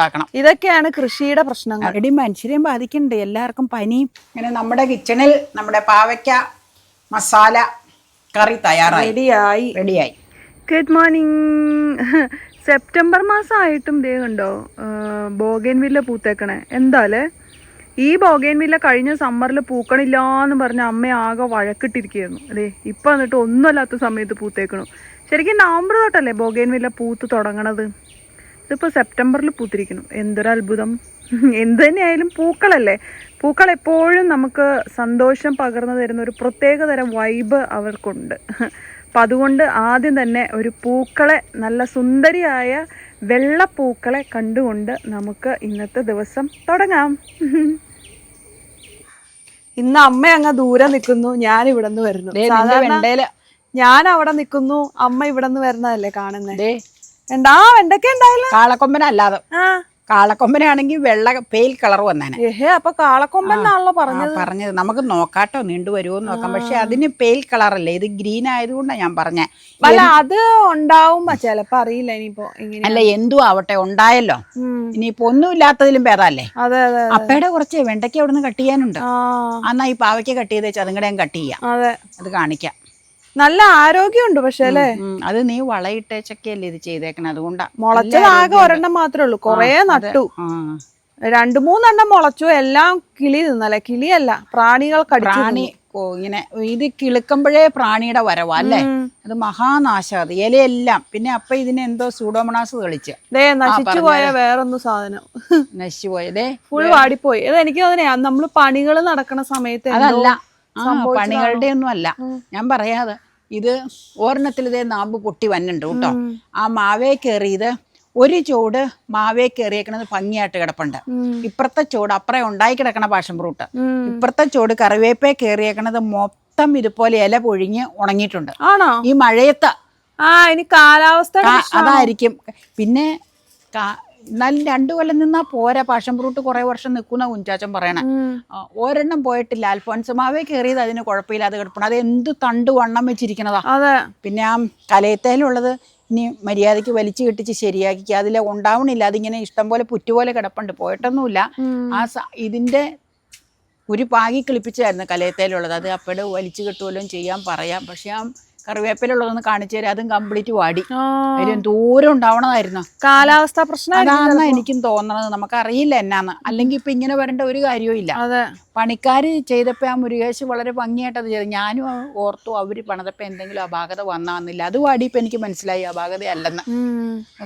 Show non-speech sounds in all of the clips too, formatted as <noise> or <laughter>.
ഉണ്ടാക്കണം ഇതൊക്കെയാണ് കൃഷിയുടെ പ്രശ്നങ്ങൾ. എടി മനുഷ്യരെയും ബാധിക്കുന്നുണ്ട് എല്ലാവർക്കും പനിയും. ഇങ്ങനെ നമ്മുടെ കിച്ചണിൽ നമ്മുടെ പാവയ്ക്ക മസാല കറി തയ്യാറായി. റെഡിയായി. റെഡിയായി. ഗുഡ് മോർണിംഗ് സെപ്റ്റംബർ മാസമായിട്ടും ദേ കണ്ടോ ബോഗേൻവില്ല പൂത്തേക്കണേ. എന്താല്ലേ ഈ ബോഗേൻവില്ല കഴിഞ്ഞ സമ്മറിൽ പൂക്കണില്ല എന്ന് പറഞ്ഞ അമ്മ ആകെ വഴക്കിട്ടിരിക്കുകയായിരുന്നു. അല്ലേ ഇപ്പൊ എന്നിട്ട് ഒന്നുമല്ലാത്ത സമയത്ത് പൂത്തേക്കണു. ശരിക്കും നവംബർ തൊട്ടല്ലേ ബോഗേൻവില്ല പൂത്ത് തുടങ്ങണത്? ഇതിപ്പോ സെപ്റ്റംബറിൽ പൂത്തിരിക്കുന്നു. എന്തൊരു അത്ഭുതം. എന്ത് തന്നെയായാലും പൂക്കളല്ലേ? പൂക്കൾ എപ്പോഴും നമുക്ക് സന്തോഷം പകർന്നു തരുന്ന ഒരു പ്രത്യേക തരം വൈബ് അവർക്കുണ്ട്. അപ്പം അതുകൊണ്ട് ആദ്യം തന്നെ ഒരു പൂക്കളെ നല്ല സുന്ദരിയായ വെള്ളപ്പൂക്കളെ കണ്ടുകൊണ്ട് നമുക്ക് ഇന്നത്തെ ദിവസം തുടങ്ങാം. ഇന്ന് അമ്മ അങ്ങ് ദൂരെ നിൽക്കുന്നു ഞാൻ ഇവിടെ നിന്ന് വരുന്നു ഞാൻ അവിടെ നിൽക്കുന്നു അമ്മ ഇവിടെ നിന്ന് വരുന്നതല്ലേ കാണുന്നേ? എന്താ വെണ്ടയ്ക്ക ഉണ്ടായില്ല കാളക്കൊമ്പനല്ലാതെ. ആ. കാളക്കൊമ്പനാണെങ്കിൽ വെള്ള പെയിൽ കളർ വന്നേനെ. ഏഹേ അപ്പൊ കാളക്കൊമ്പൻ പറഞ്ഞത്? പറഞ്ഞത്. നമുക്ക് നോക്കാട്ടോ നീണ്ടു വരുമോ നോക്കാം. പക്ഷെ അതിന് പെയിൽ കളറല്ലേ ഇത് ഗ്രീൻ ആയതുകൊണ്ടാണ് ഞാൻ പറഞ്ഞേ. അല്ല അത് ഉണ്ടാവും ചെലപ്പോ അറിയില്ല ഇനിയിപ്പോ അല്ല എന്തു ആവട്ടെ ഉണ്ടായല്ലോ. ഇനിയിപ്പോ ഒന്നുമില്ലാത്തതിലും ഭേദമല്ലേ? അതെ അതെ അപ്പയുടെ കുറച്ച് വെണ്ടയ്ക്ക് അവിടെ നിന്ന് കട്ട് ചെയ്യാനുണ്ട്. എന്നാ ഈ പാവയ്ക്ക് കട്ട് ചെയ്ത് അതും കൂടെ ഞാൻ കട്ട് ചെയ്യാം. അത് കാണിക്കാം. നല്ല ആരോഗ്യമുണ്ട് പക്ഷെ അല്ലേ? അത് നീ വളയിട്ടേച്ചൊക്കെയല്ലേ ഇത് ചെയ്തേക്കണേ. അതുകൊണ്ടാ മുളച്ചത് ആകെ ഒരെണ്ണം മാത്രമേ ഉള്ളൂ. കൊറേ നട്ടു. രണ്ടു മൂന്നെണ്ണം മുളച്ചു. എല്ലാം കിളി നിന്നല്ലേ? കിളിയല്ല. പ്രാണികൾ കടി പ്രാണി ഇങ്ങനെ ഇത് കിളുക്കുമ്പോഴേ പ്രാണിയുടെ വരവാ അല്ലേ? അത് മഹാനാശം അത്. ഇലയെല്ലാം. പിന്നെ അപ്പൊ ഇതിന് എന്തോ സൂഡോമണാസ് തെളിച്ച്. നശിച്ചു പോയ വേറൊന്നും സാധനം. നശിച്ചു പോയതേ ഫുൾ വാടിപ്പോയി. അത് എനിക്ക് തോന്നിയാ നമ്മൾ പണികൾ നടക്കണ സമയത്ത് അതല്ല? പണികളുടെ ഒന്നും അല്ല ഞാൻ പറയാതെ ഇത് ഒരെണ്ണത്തിൽ ഇതേ നാമ്പ് പൊട്ടി വന്നിട്ടുണ്ട് കേട്ടോ. ആ മാവേ കയറിയത് ഒരു ചോട് മാവേ കയറിയേക്കണത് ഭംഗിയായിട്ട് കിടപ്പുണ്ട്. ഇപ്പുറത്തെ ചോട് അപ്പുറം ഉണ്ടായി കിടക്കണ പാഷൻ ഫ്രൂട്ട്. ഇപ്പുറത്തെ ചോട് കറിവേപ്പേ കയറിയേക്കണത് മൊത്തം ഇതുപോലെ ഇല പൊഴിഞ്ഞ് ഉണങ്ങിയിട്ടുണ്ട്. ആണോ? ഈ മഴയത്ത് ആ ഇനി കാലാവസ്ഥ അതായിരിക്കും. പിന്നെ എന്നാലും രണ്ടു കൊല്ലം നിന്നാ പോരാ. പാഷൻ ഫ്രൂട്ട് കുറെ വർഷം നിൽക്കുന്ന കുഞ്ചാച്ചൻ പറയണേ. ഒരെണ്ണം പോയിട്ടില്ല. അൽഫോൻസുമാവേ കയറിയത് അതിന് കുഴപ്പമില്ല. അത് കിടപ്പണം അത് എന്ത് തണ്ട് വണ്ണം വെച്ചിരിക്കണതാ. അതെ. പിന്നെ ആ കലയത്തേലുള്ളത് ഇനി മര്യാദയ്ക്ക് വലിച്ചു കെട്ടിച്ച് ശരിയാക്കി അതിൽ ഉണ്ടാവണില്ല. അതിങ്ങനെ ഇഷ്ടം പോലെ പുറ്റുപോലെ കിടപ്പുണ്ട്. പോയിട്ടൊന്നുമില്ല. ആ ഇതിന്റെ ഒരു പാകി കിളിപ്പിച്ചായിരുന്നു കലയത്തേലുള്ളത് അത് അപ്പോഴും വലിച്ചു കെട്ടുമല്ലോ ചെയ്യാൻ പറയാം. പക്ഷെ ആ കറിവേപ്പിലുള്ളതൊന്ന് കാണിച്ചു തരാം. അതും കംപ്ലീറ്റ് വാടി. ആ, അതിന് ദൂരം ഉണ്ടാവണതായിരുന്നു? കാലാവസ്ഥ പ്രശ്നം അതാണ് എനിക്കും തോന്നണത്. നമുക്കറിയില്ല എന്നാന്ന്. അല്ലെങ്കിൽ ഇപ്പൊ ഇങ്ങനെ വരേണ്ട ഒരു കാര്യവും ഇല്ല. അതെ. പണിക്കാർ ചെയ്തപ്പോൾ ആ മുരുകേശ് വളരെ ഭംഗിയായിട്ട് അത് ചെയ്തു. ഞാനും ഓർത്തു അവർ പണിതപ്പോൾ എന്തെങ്കിലും അപാകത വന്നാന്നില്ല. അത് വാടിയപ്പോൾ എനിക്ക് മനസ്സിലായി. അപാകത അല്ലെന്ന്.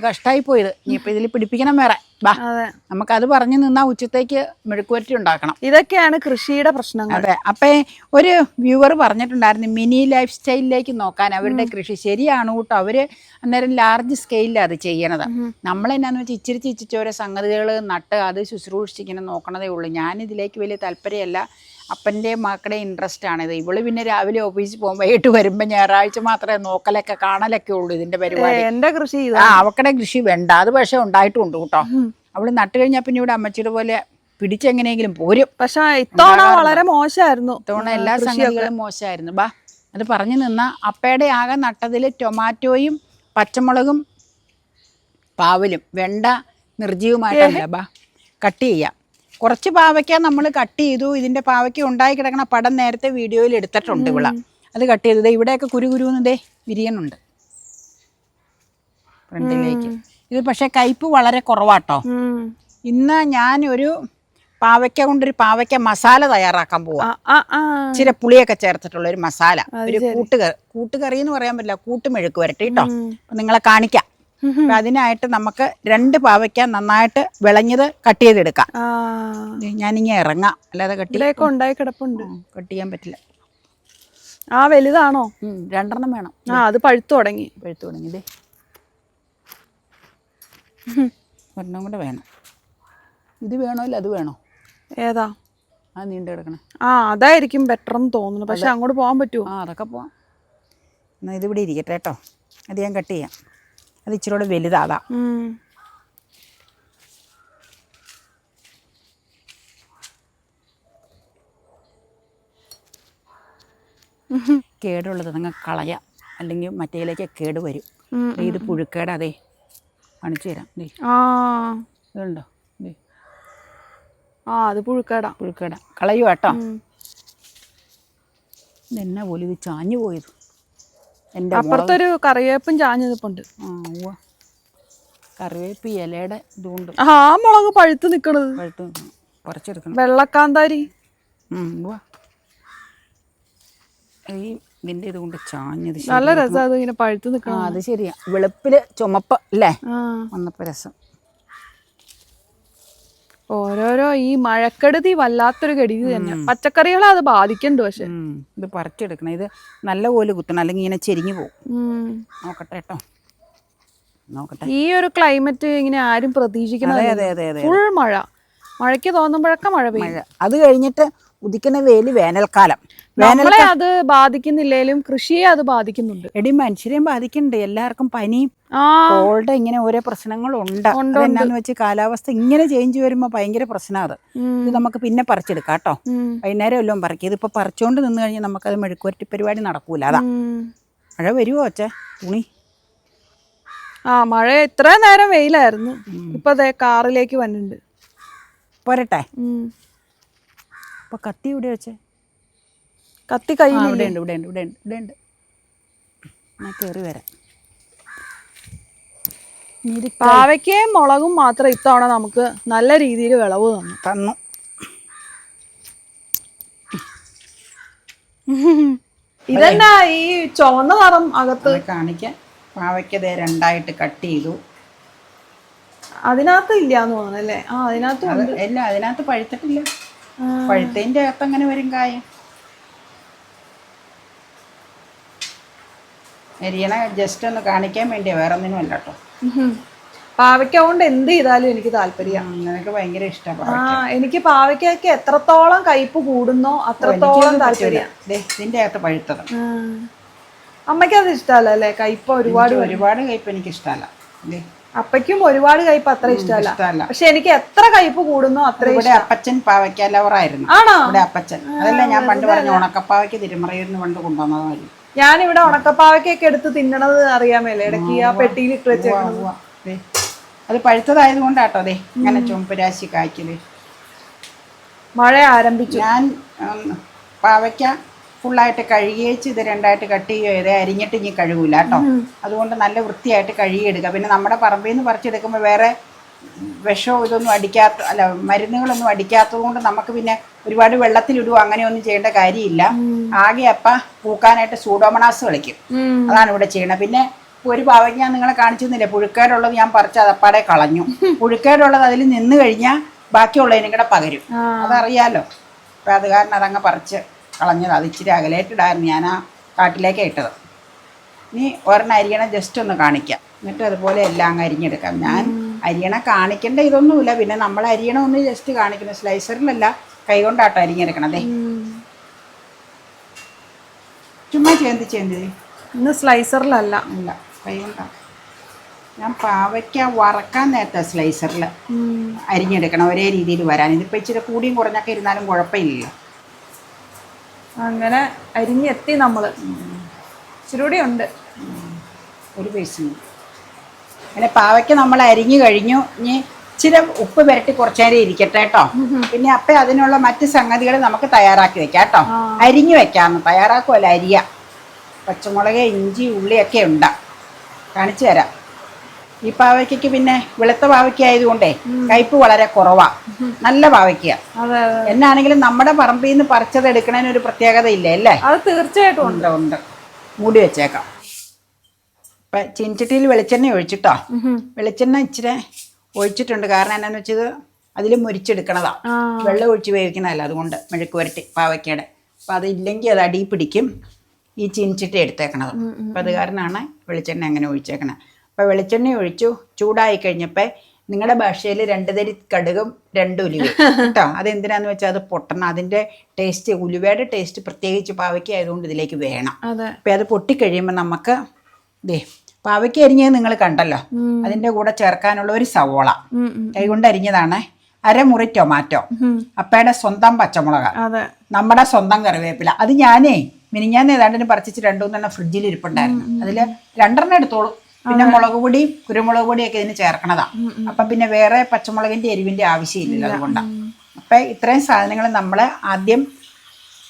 കഷ്ടായി പോയത് ഇനിയിപ്പോൾ ഇതിൽ പിടിപ്പിക്കണം വേറെ. അതെ. നമുക്കത് പറഞ്ഞു നിന്നാ ഉച്ചത്തേക്ക് മെഴുക്കുവരട്ടി ഉണ്ടാക്കണം. ഇതൊക്കെയാണ് കൃഷിയുടെ പ്രശ്നങ്ങൾ. അതെ. അപ്പൊ ഒരു വ്യൂവർ പറഞ്ഞിട്ടുണ്ടായിരുന്നു മിനി ലൈഫ് സ്റ്റൈലിലേക്ക് നോക്കാൻ അവരുടെ കൃഷി ശരിയാണ് കേട്ടോ. അവർ അന്നേരം ലാർജ് സ്കെയിലിൽ അത് ചെയ്യണത്. നമ്മളെന്നാന്ന് വെച്ചാൽ ഇച്ചിരി ഇച്ചിരി ഓരോ സംഗതികൾ നട്ട് അത് ശുശ്രൂഷിച്ചിങ്ങനെ നോക്കണതേ ഉള്ളൂ. ഞാൻ ഇതിലേക്ക് വലിയ താല്പര്യമല്ല. അപ്പന്റെ മക്കളുടെ ഇൻട്രസ്റ്റ് ആണിത് ഇവൾ പിന്നെ രാവിലെ ഓഫീസിൽ പോകും വൈകിട്ട് വരുമ്പോൾ ഞായറാഴ്ച മാത്രമേ നോക്കലൊക്കെ കാണലൊക്കെ ഉള്ളൂ ഇതിന്റെ പരിപാടി. എന്റെ കൃഷി ആ അവക്കടെ കൃഷി വേണ്ട. അത് പക്ഷേ ഉണ്ടായിട്ടുണ്ട് കേട്ടോ. അവൾ നട്ടു കഴിഞ്ഞാൽ പിന്നെ ഇവിടെ അമ്മച്ചിയുടെ പോലെ പിടിച്ചെങ്ങനെയെങ്കിലും പോരും. പക്ഷെ ഇത്തവണ വളരെ മോശമായിരുന്നു. ഇത്തവണ എല്ലാ സംഗതികളും മോശമായിരുന്നു. ബാ അത് പറഞ്ഞു നിന്ന അപ്പയുടെ ആകെ നട്ടതിൽ ടൊമാറ്റോയും പച്ചമുളകും പാവലും. വെണ്ട നിർജീവമായിട്ടല്ല ബാ. കട്ട് ചെയ്യാം. കുറച്ച് പാവയ്ക്ക നമ്മൾ കട്ട് ചെയ്തു ഇതിന്റെ പാവയ്ക്ക ഉണ്ടായി കിടക്കണ പടം നേരത്തെ വീഡിയോയിൽ എടുത്തിട്ടുണ്ട് ഇവിള. അത് കട്ട് ചെയ്തത് ഇവിടെയൊക്കെ കുരു കുരുന്നതേ വിരിയണുണ്ട്. ഫ്രണ്ടിലേക്ക്. ഇത് പക്ഷേ കയ്പ് വളരെ കുറവാട്ടോ. ഇന്ന് ഞാൻ ഒരു പാവയ്ക്ക കൊണ്ടൊരു പാവയ്ക്ക മസാല തയ്യാറാക്കാൻ പോവാ. ഇച്ചിരി പുളിയൊക്കെ ചേർത്തിട്ടുള്ള ഒരു മസാല ഒരു കൂട്ടുകറി കൂട്ടുകറി എന്ന് പറയാൻ പറ്റില്ല. കൂട്ടുമെഴുക്ക് വരട്ടെ കേട്ടോ അപ്പൊ നിങ്ങളെ കാണിക്കാം. അപ്പൊ അതിനായിട്ട് നമുക്ക് രണ്ട് പാവയ്ക്ക നന്നായിട്ട് വിളഞ്ഞത് കട്ട് ചെയ്തെടുക്കാം. ഞാനിങ്ങനെ ഇറങ്ങാം. അല്ലാതെ കട്ട് ഉണ്ടായി കിടപ്പുണ്ട്. കട്ട് ചെയ്യാൻ പറ്റില്ല. ആ വലുതാണോ? രണ്ടെണ്ണം വേണം. ആ അത് പഴുത്തു തുടങ്ങി. പഴുത്ത് തുടങ്ങി. ദേ. ഒരെണ്ണം കൂടെ വേണം. ഇത് വേണോ ഇല്ല അത് വേണോ? ഏതാ? ആ നീണ്ടു കിടക്കണേ. ആ അതായിരിക്കും ബെറ്റർ എന്ന് തോന്നുന്നു. പക്ഷെ അങ്ങോട്ട് പോകാൻ പറ്റുമോ ആ അതൊക്കെ പോവാം. എന്നാൽ ഇതിവിടെ ഇരിക്കട്ടെ കേട്ടോ. അത് ഞാൻ കട്ട് ചെയ്യാം. അത് ഇച്ചിരി കൂടെ വലുതാതാ. കേടുള്ളത് നിങ്ങൾ കളയാം. അല്ലെങ്കിൽ മറ്റേലേക്ക് കേട് വരും. ഇത് പുഴുക്കേട് അതെ കാണിച്ചു തരാം. ഇതുണ്ടോ? ആ അത് പുഴുക്കേടാ. പുഴുക്കേടാ. കളയുവാട്ടോ കേട്ടോ ഇതെന്നാ പോലും ഇത് ചാഞ്ഞു പോയത്? എന്റെ അപ്പുറത്തൊരു കറിവേപ്പും ചാഞ്ഞ് നിൽപ്പുണ്ട് കറിവേപ്പ് ഇലയുടെ ഇതുകൊണ്ട്. ആ മുളക് പഴുത്ത് നിക്കണത്. പഴുത്ത് കുറച്ചെടുക്കണം. വെള്ളക്കാന്താരി. ഈ ഇതിന്റെ ഇതുകൊണ്ട് ചാഞ്ഞത് നല്ല രസം അത് ഇങ്ങനെ പഴുത്ത് നിക്കണം അത് ശരിയാ. വെളുപ്പിൽ ചുമപ്പ് അല്ലേ? വന്നപ്പോ രസം. ഓരോരോ ഈ മഴക്കെടുതി വല്ലാത്തൊരു കെടുതി തന്നെ. പച്ചക്കറികളെ അത് ബാധിക്കണ്ട് പക്ഷെ. ഇത് പറിച്ചെടുക്കണം. ഇത് നല്ല പോലെ കുത്തണം. അല്ലെങ്കിൽ ഇങ്ങനെ ചെരിഞ്ഞു പോകും. നോക്കട്ടെ കേട്ടോ നോക്കട്ടെ. ഈ ഒരു ക്ലൈമറ്റ് ഇങ്ങനെ ആരും അതെ ഫുൾ മഴ. മഴയ്ക്ക് തോന്നുമ്പോഴൊക്കെ മഴ പെയ്യും. അത് കഴിഞ്ഞിട്ട് ഉദിക്കുന്ന വേലി വേനൽക്കാലം. വേനലെ നമ്മളെ അത് ബാധിക്കുന്നില്ലേലും കൃഷിയെ അത് ബാധിക്കുന്നുണ്ട്. എടി മനുഷ്യരെയും ബാധിക്കുന്നുണ്ട്. എല്ലാവർക്കും പനിയും കോൾഡ് ഇങ്ങനെ ഓരോ പ്രശ്നങ്ങളുണ്ട്. എന്നാന്ന് വെച്ച് കാലാവസ്ഥ ഇങ്ങനെ ചേഞ്ച് വരുമ്പോൾ ഭയങ്കര പ്രശ്നമാണ് അത്. ഇത് നമുക്ക് പിന്നെ പറിച്ചെടുക്കാം കേട്ടോ. വൈകുന്നേരം എല്ലാം പറിക്കും. ഇതിപ്പോൾ പറിച്ചുകൊണ്ട് നിന്ന് കഴിഞ്ഞാൽ നമുക്ക് നമുക്കത് മെഴുക്കുവരട്ടി പരിപാടി നടക്കൂല അതാ. മഴ വരുമോ അച്ഛ? തുണി? ആ മഴ ഇത്ര നേരം വെയിലായിരുന്നു. ഇപ്പൊ അതെ കാറിലേക്ക് വന്നിട്ടുണ്ട്. പോരട്ടെ. അപ്പോൾ കത്തി ഇവിടെ വെച്ചേ. കത്തി കയ്യിൽ ഇവിടെ ഉണ്ട് ഇവിടെ ഉണ്ട് ഇവിടെ ഉണ്ട് ഇവിടെ ഉണ്ട് ഞാൻ കയറി വരാം പാവയ്ക്കയും മുളകും മാത്രം ഇത്തവണ നമുക്ക് നല്ല രീതിയിൽ വിളവ് തന്നു. തന്നു. ഇതെന്നാ ഈ ചുവന്ന നിറം അകത്ത്? കാണിക്കാൻ പാവയ്ക്കതേ രണ്ടായിട്ട് കട്ട് ചെയ്തു. അതിനകത്ത് ഇല്ലാന്ന് തോന്നുന്നു അല്ലേ? ആ അതിനകത്ത് എല്ലാം അതിനകത്ത് പഴുത്തിട്ടില്ല. പഴുത്തതിന്റെ അകത്ത് അങ്ങനെ വരും കായ? എരിയണ ജസ്റ്റ് ഒന്ന് കാണിക്കാൻ വേണ്ടിയാ വേറെ ഒന്നിനും അല്ല കേട്ടോ പാവയ്ക്ക കൊണ്ട് എന്ത് ചെയ്താലും എനിക്ക് താല്പര്യം. നിനക്ക് ഭയങ്കര ഇഷ്ടമാണ് ആ എനിക്ക് പാവയ്ക്കൊക്കെ എത്രത്തോളം കയ്പ് കൂടുന്നോ അത്രത്തോളം താല്പര്യം. ഇതിന്റെ അകത്ത് പഴുത്തത്. അമ്മയ്ക്ക് അത് ഇഷ്ടമല്ല അല്ലേ? കയ്പ ഒരുപാട് ഒരുപാട് കയ്പ് എനിക്ക് ഇഷ്ടമല്ല അപ്പയ്ക്കും ഒരുപാട് കയ്പ് അത്ര ഇഷ്ടമല്ല. പക്ഷെ എനിക്ക് എത്ര കയ്പ് കൂടുന്നോ അത്ര ഇവിടെ അപ്പച്ചൻ പാവയ്ക്ക ലവറായിരുന്നു ആണോ? ഇവിടെ അപ്പച്ചൻ. അതല്ല ഞാൻ പണ്ട് പറഞ്ഞു ഉണക്കപ്പാവയ്ക്ക് തിരുമറയൂരിന്ന് പണ്ട് കൊണ്ടുവന്നതായിരുന്നു ഞാനിവിടെ ഉണക്കപ്പാവയ്ക്കൊക്കെ എടുത്ത് തിന്നണത് അറിയാമല്ലേ? ഇടയ്ക്ക് ആ പെട്ടിയിൽ ഇട്ട് വെച്ച് അത് പഴുത്തതായത് കൊണ്ടാട്ടോ അതെ ഇങ്ങനെ ചുമപ്പുരാശി കായ്ക്കൽ മഴ ആരംഭിച്ചു. ഞാൻ പാവയ്ക്ക ഫുള്ളായിട്ട് കഴുകിയേച്ച് ഇത് രണ്ടായിട്ട് കട്ട് ചെയ്യുക ഇതേ അരിഞ്ഞിട്ട് ഇനി കഴുകൂല കേട്ടോ. അതുകൊണ്ട് നല്ല വൃത്തിയായിട്ട് കഴുകിയെടുക്കുക. പിന്നെ നമ്മുടെ പറമ്പിൽ നിന്ന് പറിച്ചെടുക്കുമ്പോൾ വേറെ വിഷമോ ഇതൊന്നും അടിക്കാത്ത അല്ല മരുന്നുകളൊന്നും അടിക്കാത്തത് കൊണ്ട് നമുക്ക് പിന്നെ ഒരുപാട് വെള്ളത്തിലിടുവോ അങ്ങനെയൊന്നും ചെയ്യേണ്ട കാര്യമില്ല. ആകെ അപ്പ പൂക്കാനായിട്ട് സൂഡോമണാസ് കളിക്കും. അതാണ് ഇവിടെ ചെയ്യണത്. പിന്നെ ഒരു പാവയ്ക്ക് ഞാൻ നിങ്ങളെ കാണിച്ചെന്നില്ലേ പുഴുക്കേടുള്ളത് ഞാൻ പറിച്ച് അതപ്പാടെ കളഞ്ഞു. <laughs> പുഴുക്കേടുള്ളത് അതിൽ നിന്ന് കഴിഞ്ഞാൽ ബാക്കിയുള്ളതിനും കൂടെ പകരും. അതറിയാലോ. അപ്പം അത് കാരണം അതങ്ങ് പറിച്ച് കളഞ്ഞത്. അത് ഇച്ചിരി അകലേറ്റിടായിരുന്നു ഞാൻ ആ കാട്ടിലേക്ക് ഇട്ടത്. ഇനി ഒരെണ്ണം അരിയണ ജസ്റ്റ് ഒന്ന് കാണിക്കാം. എന്നിട്ട് അതുപോലെ എല്ലാം അങ്ങ് അരിഞ്ഞെടുക്കാം. ഞാൻ അരിയണ കാണിക്കേണ്ട ഇതൊന്നുമില്ല. പിന്നെ നമ്മൾ അരിയണ ഒന്ന് ജസ്റ്റ് കാണിക്കുന്നു. സ്ലൈസറിലല്ല കൈകൊണ്ടാട്ടോ അരിഞ്ഞെടുക്കണതേ. ചുമ്മാ ചേന്തി ചേന്തി. ഇന്ന് സ്ലൈസറിലല്ല. അല്ല കൈകൊണ്ടാ. ഞാൻ പാവയ്ക്ക വറക്കാൻ നേരത്തെ സ്ലൈസറിൽ അരിഞ്ഞെടുക്കണം. ഒരേ രീതിയിൽ വരാൻ. ഇതിപ്പോൾ ഇച്ചിരി കൂടിയും കുറഞ്ഞൊക്കെ ഇരുന്നാലും കുഴപ്പമില്ലല്ലോ. അങ്ങനെ അരിഞ്ഞെത്തി നമ്മൾ ഇച്ചിരി ഉണ്ട്. ഒരു പീസ് അങ്ങനെ പാവയ്ക്ക് നമ്മൾ അരിഞ്ഞു കഴിഞ്ഞു. ഇനി ഇച്ചിരി ഉപ്പ് പുരട്ടി കുറച്ചു നേരം ഇരിക്കട്ടെ കേട്ടോ. പിന്നെ അപ്പം അതിനുള്ള മറ്റ് സംഗതികൾ നമുക്ക് തയ്യാറാക്കി വെക്കാം കേട്ടോ. അരിഞ്ഞു വെക്കാമെന്ന്. തയ്യാറാക്കുമല്ലോ അരിയ. പച്ചമുളക് ഇഞ്ചി ഉള്ളിയൊക്കെ ഉണ്ടാ. കാണിച്ചു തരാം. ഈ പാവയ്ക്കയ്ക്ക് പിന്നെ വെളുത്ത പാവയ്ക്ക ആയതുകൊണ്ടേ കയ്പ് വളരെ കുറവാ. നല്ല പാവയ്ക്ക. എന്നാണെങ്കിലും നമ്മുടെ പറമ്പിൽ നിന്ന് പറിച്ചത് എടുക്കണതിന് ഒരു പ്രത്യേകത ഇല്ലേ അല്ലേ? അത് തീർച്ചയായിട്ടും ഉണ്ട്. ഉണ്ട് മൂടി വെച്ചേക്കാം. ഇപ്പൊ ചീൻചട്ടിയിൽ വെളിച്ചെണ്ണ ഒഴിച്ചിട്ടോ. വെളിച്ചെണ്ണ ഇച്ചിരി ഒഴിച്ചിട്ടുണ്ട്. കാരണം എന്നാന്ന് വെച്ചത് അതിൽ മുരിച്ചെടുക്കണതാ. വെള്ളം ഒഴിച്ച് വേവിക്കണതല്ല അതുകൊണ്ട് മെഴുക്ക് പുരട്ടി പാവയ്ക്കയുടെ. അപ്പം അതില്ലെങ്കിൽ അത് അടി പിടിക്കും. ഈ ചീൻചട്ടി എടുത്തേക്കണത്. അപ്പം അത് കാരണമാണ് വെളിച്ചെണ്ണ അങ്ങനെ ഒഴിച്ചേക്കണത് അപ്പം വെളിച്ചെണ്ണ ഒഴിച്ചു. ചൂടായി കഴിഞ്ഞപ്പോൾ നിങ്ങളുടെ ഭാഷയിൽ രണ്ട് തരി കടുകും രണ്ട് ഉലുവ കേട്ടോ? അതെന്തിനാന്ന് വെച്ചാൽ അത് പൊട്ടണം. അതിന്റെ ടേസ്റ്റ് ഉലുവയുടെ ടേസ്റ്റ് പ്രത്യേകിച്ച് പാവയ്ക്ക ആയതുകൊണ്ട് ഇതിലേക്ക് വേണം. അപ്പം അത് പൊട്ടിക്കഴിയുമ്പോൾ നമുക്ക് ദേ പാവയ്ക്ക അരിഞ്ഞത് നിങ്ങൾ കണ്ടല്ലോ? അതിന്റെ അതിന്റെ കൂടെ ചേർക്കാനുള്ള ഒരു സവോള. കൈകൊണ്ട് അരിഞ്ഞതാണ് അരമുറി ടൊമാറ്റോ. അപ്പയുടെ സ്വന്തം പച്ചമുളക്. നമ്മുടെ സ്വന്തം കറിവേപ്പില. അത് ഞാനേ മിനിഞ്ഞാന്ന് ഏതാണ്ടിന് പറിച്ചിട്ട് രണ്ടു മൂന്നെണ്ണം ഫ്രിഡ്ജിൽ ഇരിപ്പുണ്ടായിരുന്നു. അതിൽ രണ്ടെണ്ണം എടുത്തോളൂ. പിന്നെ മുളക് പൊടി കുരുമുളക് പൊടിയൊക്കെ ഇതിന് ചേർക്കണതാ. അപ്പൊ പിന്നെ വേറെ പച്ചമുളകിന്റെ എരിവിന്റെ ആവശ്യമില്ലല്ലോ അതുകൊണ്ടാണ് അപ്പൊ ഇത്രയും സാധനങ്ങൾ നമ്മൾ ആദ്യം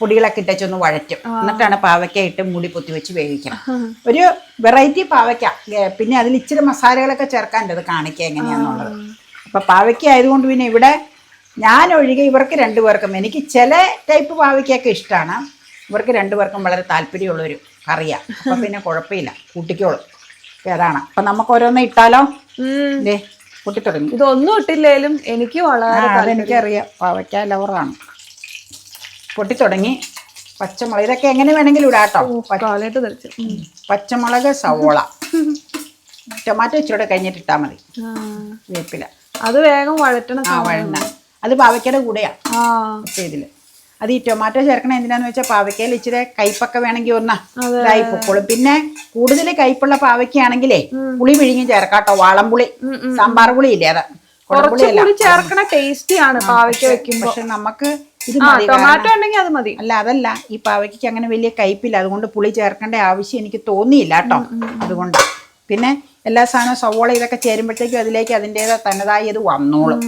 പൊടികളൊക്കെ ഇട്ടൊന്ന് വഴറ്റും. എന്നിട്ടാണ് പാവയ്ക്ക ഇട്ട് മൂടി പൊത്തി വെച്ച് വേവിക്കണം. ഒരു വെറൈറ്റി പാവയ്ക്ക. പിന്നെ അതിൽ ഇച്ചിരി മസാലകളൊക്കെ ചേർക്കാനുണ്ട് അത് കാണിക്കുക എങ്ങനെയാന്നുള്ളത്. അപ്പൊ പാവയ്ക്ക ആയതുകൊണ്ട് പിന്നെ ഇവിടെ ഞാൻ ഒഴികെ ഇവർക്ക് രണ്ടുപേർക്കും എനിക്ക് ചില ടൈപ്പ് പാവയ്ക്കൊക്കെ ഇഷ്ടമാണ് ഇവർക്ക് രണ്ടുപേർക്കും വളരെ താല്പര്യമുള്ളൊരു കറിയാണ് അപ്പം പിന്നെ കുഴപ്പമില്ല. കൂട്ടിക്കോളും. അതാണ് അപ്പൊ നമുക്ക് ഓരോന്ന് ഇട്ടാലോ തുടങ്ങി ഇതൊന്നും ഇട്ടില്ലേലും എനിക്ക് വളരെ അതെനിക്കറിയാം. പാവയ്ക്ക ലവറാണ് പൊട്ടി തുടങ്ങി പച്ചമുളക് ഇതൊക്കെ എങ്ങനെ വേണമെങ്കിലും ഇടാട്ടോ. പച്ചമുളക് സവോള. ടൊമാറ്റോ ഇച്ചിരി കഴിഞ്ഞിട്ട് ഇട്ടാൽ മതി. വേപ്പില. അത് വേഗം വഴറ്റണം ആ വഴണ്ണ അത് പാവയ്ക്കയുടെ കൂടെയാണ് ആ. ഇതിൽ. അത് ഈ ടൊമാറ്റോ ചേർക്കണ എന്തിനാന്ന് വെച്ചാൽ പാവയ്ക്കയിൽ ഇച്ചിരി കയ്പൊക്കെ വേണമെങ്കിൽ ഒന്ന്. ഇതായി പൊക്കോളും. പിന്നെ കൂടുതൽ കയ്പുള്ള പാവയ്ക്കാണെങ്കിലേ പുളി പിഴിഞ്ഞ് ചേർക്കാട്ടോ വാളംപുളി സാമ്പാർ പുളി ഇല്ലേ അത്? ചേർക്കണ ടേസ്റ്റി ആണ് പാവയ്ക്ക വെക്കുമ്പോൾ പക്ഷെ നമുക്ക് ഇത് ടൊമാറ്റോ ഉണ്ടെങ്കിൽ അത് മതി. അല്ല അതല്ല. ഈ പാവയ്ക്ക് അങ്ങനെ വലിയ കയ്പില്ല. അതുകൊണ്ട് പുളി ചേർക്കേണ്ട ആവശ്യം എനിക്ക് തോന്നിയില്ല കേട്ടോ. അതുകൊണ്ട്. പിന്നെ എല്ലാ സാധനവും സവോള ഇതൊക്കെ ചേരുമ്പോഴത്തേക്കും അതിലേക്ക് അതിന്റെതായ തനതായത് ഇത് വന്നോളും.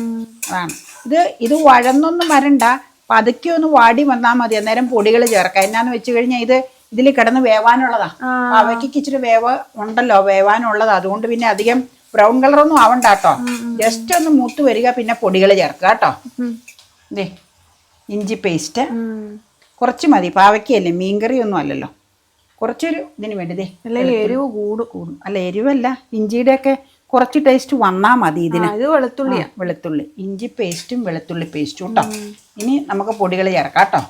അതാണ്. ഇത് ഇത് വഴന്നൊന്നും വരണ്ട. പതുക്കെ ഒന്ന് വാടി വന്നാൽ മതി. അന്നേരം പൊടികൾ ചേർക്കാം. എന്നാന്ന് വെച്ച് കഴിഞ്ഞാൽ ഇത് ഇതിൽ കിടന്ന് വേവാനുള്ളതാ. അവയ്ക്ക് ഇച്ചിരി വേവ് ഉണ്ടല്ലോ വേവാനുള്ളത്. അതുകൊണ്ട് പിന്നെ അധികം ബ്രൗൺ കളറൊന്നും ആവണ്ട കേട്ടോ. ജസ്റ്റ് ഒന്ന് മൂത്ത് വരിക പിന്നെ പൊടികൾ ചേർക്കുക കേട്ടോ. ദേ ഇഞ്ചി പേസ്റ്റ്. കുറച്ച് മതി. പാവയ്ക്കല്ലേ മീൻകറി ഒന്നും അല്ലല്ലോ. കുറച്ചൊരു ഇതിന് വേണ്ടി ദേ അല്ലെങ്കിൽ എരിവ് കൂടും. കൂടും. അല്ല എരിവല്ല. ഇഞ്ചിയുടെ ഒക്കെ കുറച്ച് ടേസ്റ്റ് വന്നാൽ മതി ഇതിന്. ഇത് വെളുത്തുള്ളിയാ ആ, വെളുത്തുള്ളി. ഇഞ്ചി പേസ്റ്റും വെളുത്തുള്ളി പേസ്റ്റും കേട്ടോ ഇനി നമുക്ക് പൊടികൾ ചേർക്കാം കേട്ടോ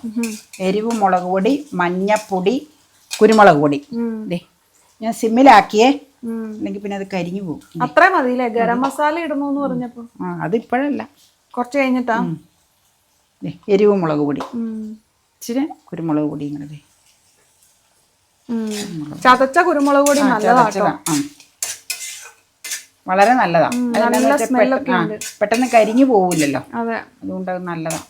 എരിവ് മുളക് പൊടി മഞ്ഞപ്പൊടി കുരുമുളക് പൊടി. ദേ ഞാൻ സിമ്മിലാക്കിയേ. അല്ലെങ്കിൽ പിന്നെ അത് കരിഞ്ഞു പോകും. അത്ര മതിയില്ലേ? ഗരം മസാല ഇടണോന്ന് പറഞ്ഞപ്പോ. ആ അതിപ്പോഴല്ല കുറച്ച് കഴിഞ്ഞിട്ടാ? എരിവ് മുളക് പൊടി. ഇച്ചിരി കുരുമുളക് പൊടി ഇങ്ങനെ ചതച്ച കുരുമുളക് പൊടി നല്ലതാ ചതച്ചതാ. ആ. വളരെ നല്ലതാ. അതെന്താന്ന് വെച്ചാ പെട്ടെന്ന് കരിഞ്ഞു പോവില്ലല്ലോ. അതെ. അതുകൊണ്ട് അത് നല്ലതാ.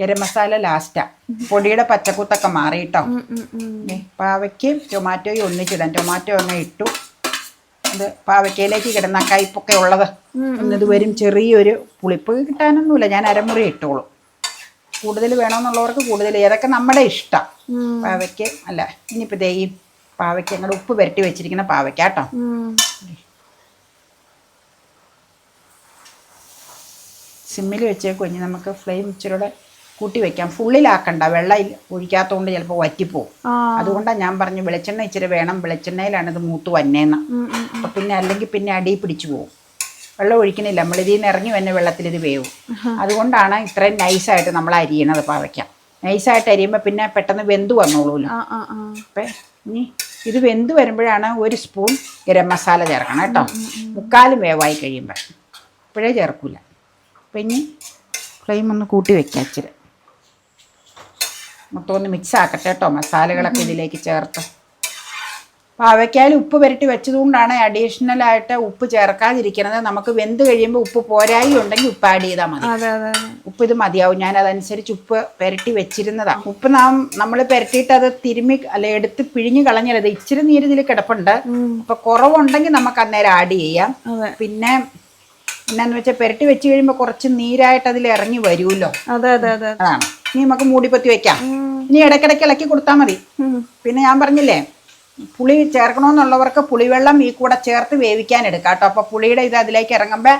ഗരം മസാല ലാസ്റ്റാ. പൊടിയുടെ പച്ചക്കൂത്തൊക്കെ മാറിയിട്ടോ? പാവയ്ക്കും ടൊമാറ്റോയും ഒന്നിച്ചിടാം. ടൊമാറ്റോ ഒന്ന് ഇട്ടു. അത് പാവയ്ക്കയിലേക്ക് കിടന്ന കയ്പൊക്കെ ഉള്ളത്. എന്നത് വരും ചെറിയൊരു പുളിപ്പ് കിട്ടാനൊന്നുമില്ല. ഞാൻ അരമുറി ഇട്ടോളൂ. കൂടുതൽ വേണമെന്നുള്ളവർക്ക് കൂടുതൽ. ഏതൊക്കെ നമ്മുടെ ഇഷ്ടം. പാവയ്ക്ക് അല്ല ഇനിയിപ്പോൾ ദേ ഈ പാവയ്ക്ക് ഞങ്ങളുടെ ഉപ്പ് പുരട്ടി വെച്ചിരിക്കുന്ന പാവയ്ക്ക കേട്ടോ ഉം. സിമ്മിൽ വെച്ചേക്കും ഇനി നമുക്ക് ഫ്ലെയിം ഇച്ചിരൂടെ കൂട്ടി വെക്കാം. ഫുള്ളിലാക്കണ്ട. വെള്ളം ഒഴിക്കാത്തത് ഒഴിക്കാത്തതുകൊണ്ട് ചിലപ്പോൾ വറ്റിപ്പോവും അതുകൊണ്ടാണ് ഞാൻ പറഞ്ഞു വെളിച്ചെണ്ണ ഇച്ചിരി വേണം. വെളിച്ചെണ്ണയിലാണ് ഇത് മൂത്ത് വന്നേന്ന്. അപ്പം പിന്നെ അല്ലെങ്കിൽ പിന്നെ അടി പിടിച്ചു പോകും വെള്ളം ഒഴിക്കണില്ല നമ്മൾ ഇതിൽ നിന്ന് ഇറങ്ങി വന്ന വെള്ളത്തിൽ ഇത് വേവും. അതുകൊണ്ടാണ് ഇത്രയും നൈസായിട്ട് നമ്മൾ അരിയണത് പാവയ്ക്ക നൈസായിട്ട് അരിയുമ്പോൾ പിന്നെ പെട്ടെന്ന് വെന്ത് വന്നോളൂല്ലോ. അപ്പം ഇനി ഇത് വെന്ത് വരുമ്പോഴാണ് ഒരു സ്പൂൺ ഗരം മസാല ചേർക്കണം കേട്ടോ. മുക്കാലും വേവായി കഴിയുമ്പോൾ ഇപ്പോഴേ ചേർക്കൂല. അപ്പം ഇനി ഫ്ലെയിം ഒന്ന് കൂട്ടി വെക്കാം ഇച്ചിരി. മൊത്തം ഒന്ന് മിക്സ് ആക്കട്ടെ കേട്ടോ മസാലകളൊക്കെ ഇതിലേക്ക് ചേർത്ത്. പാവയ്ക്കാൽ ഉപ്പ് പുരട്ടി വെച്ചതുകൊണ്ടാണ് അഡീഷണൽ ആയിട്ട് ഉപ്പ് ചേർക്കാതിരിക്കുന്നത്. നമുക്ക് വെന്ത് കഴിയുമ്പോൾ ഉപ്പ് പോരായി ഉണ്ടെങ്കിൽ ഉപ്പ് ആഡ് ചെയ്താൽ മതി. ഉപ്പ് ഇത് മതിയാവും. ഞാൻ അതനുസരിച്ച് ഉപ്പ് പുരട്ടി വെച്ചിരുന്നതാണ് ഉപ്പ് നാം നമ്മൾ പുരട്ടിയിട്ട് അത് തിരുമ്മി അല്ല എടുത്ത് പിഴിഞ്ഞ് കളഞ്ഞത് ഇച്ചിരി നീര് ഇതിൽ കിടപ്പുണ്ട്. അപ്പൊ കുറവുണ്ടെങ്കിൽ നമുക്ക് അന്നേരം ആഡ് ചെയ്യാം. പിന്നെ എന്നാന്ന് വെച്ചാൽ പുരട്ടി വെച്ച് കഴിയുമ്പോൾ കുറച്ച് നീരായിട്ട് അതിൽ ഇറങ്ങി വരുമല്ലോ. അതെ അതെ അതെ അതാണ്. ഇനി നമുക്ക് മൂടിപ്പൊത്തി വെക്കാം. ഇനി ഇടയ്ക്കിടയ്ക്ക് ഇളക്കി കൊടുത്താൽ മതി. പിന്നെ ഞാൻ പറഞ്ഞില്ലേ പുളി ചേർക്കണമെന്നുള്ളവർക്ക് പുളിവെള്ളം ഈ കൂടെ ചേർത്ത് വേവിക്കാൻ എടുക്കാം കേട്ടോ. അപ്പോൾ പുളിയുടെ ഇത് അതിലേക്ക് ഇറങ്ങുമ്പോൾ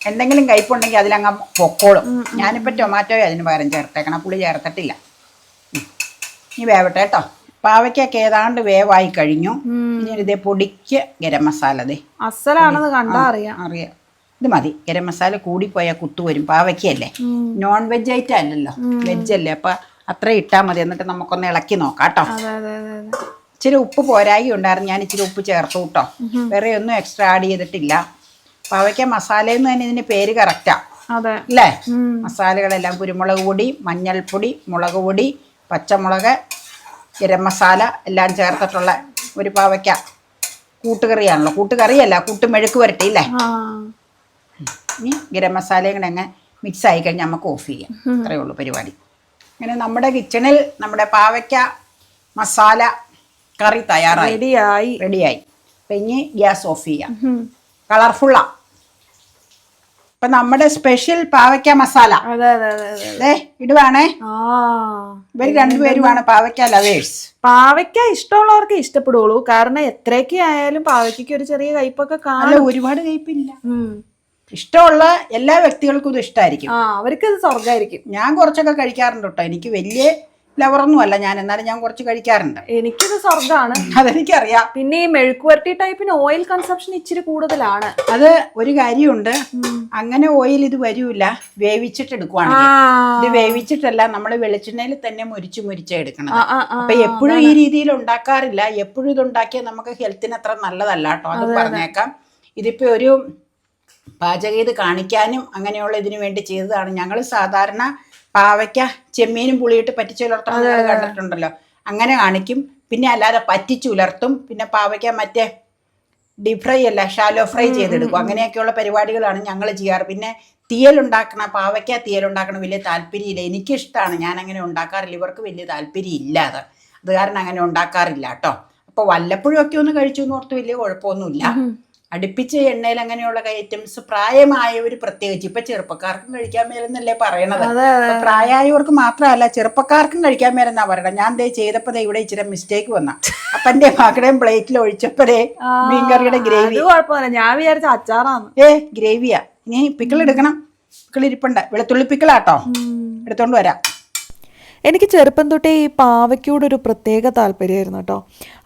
എന്തെങ്കിലും കയ്പുണ്ടെങ്കിൽ അതിലങ്ങ് പൊക്കോളും. ഞാനിപ്പോൾ ടൊമാറ്റോ അതിന് പകരം ചേർത്തേക്കണം. പുളി ചേർത്തിട്ടില്ല. ഇനി വേവട്ടെ കേട്ടോ. പാവയ്ക്കൊക്കെ ഏതാണ്ട് വേവായി കഴിഞ്ഞു. ഇനി ഇതേ പൊടിക്ക് ഗരം മസാല ദേ. അസലാണെന്ന് കണ്ടാ അറിയാം. അറിയാം. ഇത് മതി. ഗരം മസാല കൂടിപ്പോയാൽ കുത്തു വരും. പാവയ്ക്കല്ലേ നോൺ വെജ് ഐറ്റം അല്ലല്ലോ വെജ് അല്ലേ അപ്പം അത്ര ഇട്ടാൽ മതി. എന്നിട്ട് നമുക്കൊന്ന് ഇളക്കി നോക്കാം കേട്ടോ. ഇച്ചിരി ഉപ്പ് പോരായി ഉണ്ടായിരുന്നു. ഞാൻ ഇച്ചിരി ഉപ്പ് ചേർത്തു കേട്ടോ. വേറെ ഒന്നും എക്സ്ട്രാ ആഡ് ചെയ്തിട്ടില്ല. പാവയ്ക്ക മസാലയെന്ന് തന്നെ ഇതിന് പേര് കറക്റ്റാ അല്ലേ മസാലകളെല്ലാം കുരുമുളക് പൊടി മഞ്ഞൾപ്പൊടി മുളക് പൊടി പച്ചമുളക് ഗരം മസാല എല്ലാം ചേർത്തിട്ടുള്ള ഒരു പാവയ്ക്ക. കൂട്ടുകറിയാണല്ലോ. കൂട്ടുകറിയല്ല കൂട്ടുമെഴുക്ക് വരട്ടിയില്ലേ ആ. ഇനി ഗരം മസാലയും കൂടെ അങ്ങ് മിക്സ് ആയി കഴിഞ്ഞാൽ നമുക്ക് ഓഫ് ചെയ്യാം. അത്രയേ ഉള്ളൂ പരിപാടി. അങ്ങനെ നമ്മുടെ കിച്ചണിൽ നമ്മുടെ പാവയ്ക്ക മസാല കറി തയ്യാറായി. റെഡിയായി. റെഡിയായി. അപ്പം ഇനി ഗ്യാസ് ഓഫ് ചെയ്യാം. കളർഫുള്ളാ അപ്പൊ നമ്മുടെ സ്പെഷ്യൽ പാവയ്ക്ക മസാല. അതെ ഇടുവാണേ ഇവർ രണ്ടുപേരുമാണ് പാവയ്ക്ക ലവേഴ്സ് പാവയ്ക്ക ഇഷ്ടമുള്ളവർക്ക് ഇഷ്ടപ്പെടുള്ളൂ. കാരണം എത്രയൊക്കെ ആയാലും പാവയ്ക്ക് ഒരു ചെറിയ കയ്പൊക്കെ കാണാൻ ഒരുപാട് കയ്പില്ല. ഇഷ്ടമുള്ള എല്ലാ വ്യക്തികൾക്കും ഇത് ഇഷ്ടമായിരിക്കും ആ അവർക്ക് ഇത് സ്വർഗമായിരിക്കും ഞാൻ കുറച്ചൊക്കെ കഴിക്കാറുണ്ട് കേട്ടോ. എനിക്ക് വലിയ ലവറൊന്നും അല്ല. ഞാൻ എന്നാലും ഞാൻ കുറച്ച് കഴിക്കാറുണ്ട്. എനിക്കിത് സ്വർഗമാണ് അതെനിക്കറിയാം. പിന്നെ ഈ മെഴുക്കുവരട്ടി ടൈപ്പിന് ഓയിൽ കൺസപ്ഷൻ ഇച്ചിരി കൂടുതലാണ്. അത് ഒരു കാര്യമുണ്ട്. അങ്ങനെ ഓയിൽ ഇത് വരൂല. വേവിച്ചിട്ട് എടുക്കുവാണെങ്കിൽ. ഇത് വേവിച്ചിട്ടല്ല നമ്മൾ വെളിച്ചെണ്ണയിൽ തന്നെ മുരിച്ച് മുരിച്ച എടുക്കണം ആ, ആ, ആ. അപ്പൊ എപ്പോഴും ഈ രീതിയിൽ ഉണ്ടാക്കാറില്ല. എപ്പോഴും ഇത് ഉണ്ടാക്കിയാൽ നമുക്ക് ഹെൽത്തിന് അത്ര നല്ലതല്ല കേട്ടോ. അത്. പറഞ്ഞേക്കാം. ഇതിപ്പോ ഒരു പാചകം ചെയ്ത് കാണിക്കാനും അങ്ങനെയുള്ള ഇതിനു വേണ്ടി ചെയ്തതാണ്. ഞങ്ങൾ സാധാരണ പാവയ്ക്ക ചെമ്മീനും പുളിയിട്ട് പറ്റിച്ചു കണ്ടിട്ടുണ്ടല്ലോ. അങ്ങനെ കാണിക്കും. പിന്നെ അല്ലാതെ പറ്റിച്ചു ഉലർത്തും പിന്നെ പാവയ്ക്ക മറ്റേ ഡീപ് ഫ്രൈ അല്ല ഷാലോ ഫ്രൈ ചെയ്തെടുക്കും. അങ്ങനെയൊക്കെയുള്ള പരിപാടികളാണ് ഞങ്ങൾ ചെയ്യാറ്. പിന്നെ തീയലുണ്ടാക്കണ പാവയ്ക്ക തീയലുണ്ടാക്കണ വലിയ താല്പര്യമില്ല. എനിക്കിഷ്ടമാണ് ഞാൻ അങ്ങനെ ഉണ്ടാക്കാറില്ല. ഇവർക്ക് വലിയ താല്പര്യം ഇല്ല അത്. അത് കാരണം അങ്ങനെ ഉണ്ടാക്കാറില്ല കേട്ടോ. അപ്പോൾ വല്ലപ്പോഴും ഒക്കെ ഒന്ന് കഴിച്ചു എന്ന് ഓർത്ത് വലിയ കുഴപ്പമൊന്നുമില്ല. അടുപ്പിച്ച് എണ്ണയിൽ അങ്ങനെയുള്ള ഐറ്റംസ് പ്രായമായവർ പ്രത്യേകിച്ച്. ഇപ്പൊ ചെറുപ്പക്കാർക്കും കഴിക്കാൻ മേലെന്നല്ലേ പറയണത്. പ്രായമായവർക്ക് മാത്രമല്ല ചെറുപ്പക്കാർക്കും കഴിക്കാൻ മേലെന്നാ പറയണത്. ഞാൻ ദേ ചെയ്തപ്പോ ദേ ഇവിടെ ഇച്ചിരി മിസ്റ്റേക്ക് വന്ന. അപ്പൊ എന്റെ മകളുടെയും പ്ലേറ്റിൽ ഒഴിച്ചപ്പോഴേ മീൻകറിയുടെ ഗ്രേവി കുഴപ്പമില്ല. ഞാൻ വിചാരിച്ച അച്ചാറാണ് ഏ ഗ്രേവിയാ ഇനി പിക്കിൾ എടുക്കണം. പിക്കിൾ ഇരിപ്പുണ്ട്. വെളുത്തുള്ളി പിക്കിളാട്ടോ എടുത്തോണ്ട് വരാം. എനിക്ക് ചെറുപ്പം തൊട്ടേ ഈ പാവയ്ക്കോടൊരു പ്രത്യേക താല്പര്യമായിരുന്നു കേട്ടോ.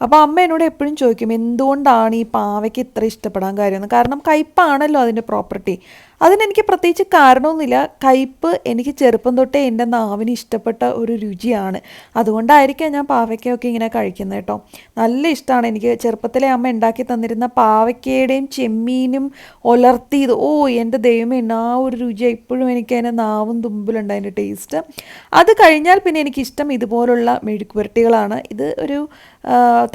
അപ്പോൾ അമ്മ എന്നോട് എപ്പോഴും ചോദിക്കും എന്തുകൊണ്ടാണ് ഈ പാവയ്ക്ക് ഇത്ര ഇഷ്ടപ്പെടാൻ കാര്യമെന്ന് കാരണം കയ്പ്പാണല്ലോ അതിന്റെ പ്രോപ്പർട്ടി. അതിനെനിക്ക് പ്രത്യേകിച്ച് കാരണമൊന്നുമില്ല. കയ്പ്പ് എനിക്ക് ചെറുപ്പം തൊട്ടേ എന്റെ നാവിന് ഇഷ്ടപ്പെട്ട ഒരു രുചിയാണ്. അതുകൊണ്ടായിരിക്കാം ഞാൻ പാവയ്ക്കയൊക്കെ ഇങ്ങനെ കഴിക്കുന്നത് കേട്ടോ. നല്ല ഇഷ്ടമാണ് എനിക്ക്. ചെറുപ്പത്തിലെ അമ്മ ഉണ്ടാക്കി തന്നിരുന്ന പാവയ്ക്കയുടെയും ചെമ്മീനും ഒലർത്തിയത്. ഓ എന്റെ ദൈവമേ ആ ഒരു രുചി ഇപ്പോഴും എനിക്ക് അതിന്റെ നാവും തുമ്പിലുണ്ട് അതിന്റെ ടേസ്റ്റ്. അത് കഴിഞ്ഞാൽ പിന്നെ എനിക്കിഷ്ടം ഇതുപോലുള്ള മെഴുക്ക് പുരട്ടികളാണ്. ഇത് ഒരു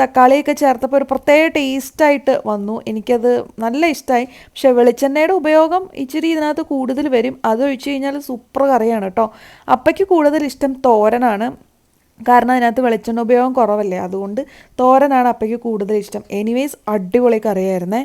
തക്കാളിയൊക്കെ ചേർത്തപ്പോൾ ഒരു പ്രത്യേക ടേസ്റ്റായിട്ട് വന്നു. എനിക്കത് നല്ല ഇഷ്ടമായി. പക്ഷേ വെളിച്ചെണ്ണയുടെ ഉപയോഗം ഇച്ചിരി ഇതിനകത്ത് കൂടുതൽ വരും. അതൊഴിച്ച് കഴിഞ്ഞാൽ സൂപ്പർ കറിയാണ് കേട്ടോ അപ്പയ്ക്ക് കൂടുതൽ ഇഷ്ടം തോരനാണ്. കാരണം അതിനകത്ത് വെളിച്ചെണ്ണ ഉപയോഗം കുറവല്ലേ. അതുകൊണ്ട് തോരനാണ് അപ്പയ്ക്ക് കൂടുതൽ ഇഷ്ടം. എനിവേസ് അടിപൊളി കറിയായിരുന്നേ.